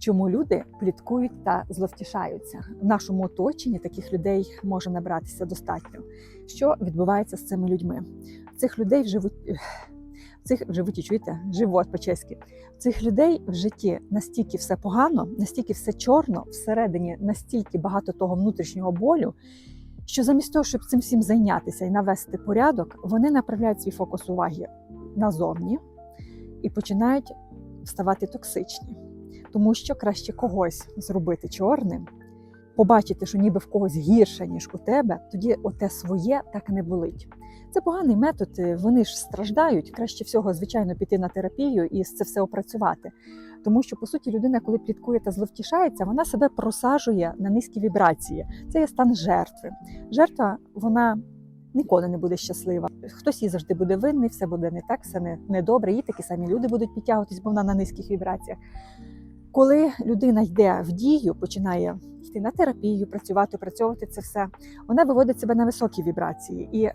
Чому люди пліткують та зловтішаються? В нашому оточенні таких людей може набратися достатньо. Що відбувається з цими людьми? Цих людей в животі, в цих в животі, чуєте? Живот по-чеськи. Цих людей в житті настільки все погано, настільки все чорно, всередині настільки багато того внутрішнього болю, що замість того, щоб цим всім зайнятися і навести порядок, вони направляють свій фокус уваги назовні і починають ставати токсичні. Тому що краще когось зробити чорним, побачити, що ніби в когось гірше, ніж у тебе, тоді оте своє так не болить. Це поганий метод, е, вони ж страждають. Краще всього, звичайно, піти на терапію і це все опрацювати. Тому що, по суті, людина, коли пліткує та зловтішається, вона себе просаджує на низькі вібрації. Це є стан жертви. Жертва, вона ніколи не буде щаслива. Хтось їй завжди буде винний, все буде не так, все не, не добре. Їй такі самі люди будуть підтягуватись, бо вона на низьких вібраціях. Коли людина йде в дію, починає йти на терапію, працювати, опрацьовувати це все, вона виводить себе на високі вібрації, і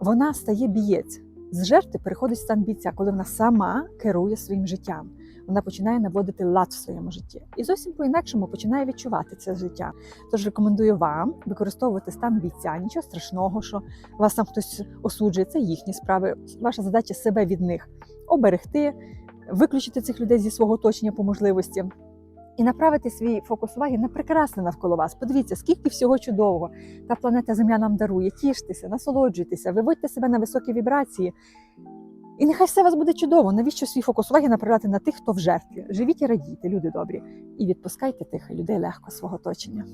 вона стає бієць. З жертви переходить стан бійця, коли вона сама керує своїм життям. Вона починає наводити лад в своєму житті і зовсім по-інакшому починає відчувати це життя. Тож рекомендую вам використовувати стан бійця. Нічого страшного, що вас там хтось осуджує, це їхні справи. Ваша задача себе від них оберегти, виключити цих людей зі свого оточення по можливості. І направити свій фокус уваги на прекрасне навколо вас. Подивіться, скільки всього чудового та планета Земля нам дарує. Тіштеся, насолоджуйтеся, виводьте себе на високі вібрації. І нехай все у вас буде чудово. Навіщо свій фокус уваги направляти на тих, хто в жертві? Живіть і радійте, люди добрі, і відпускайте тих людей легко свого оточення.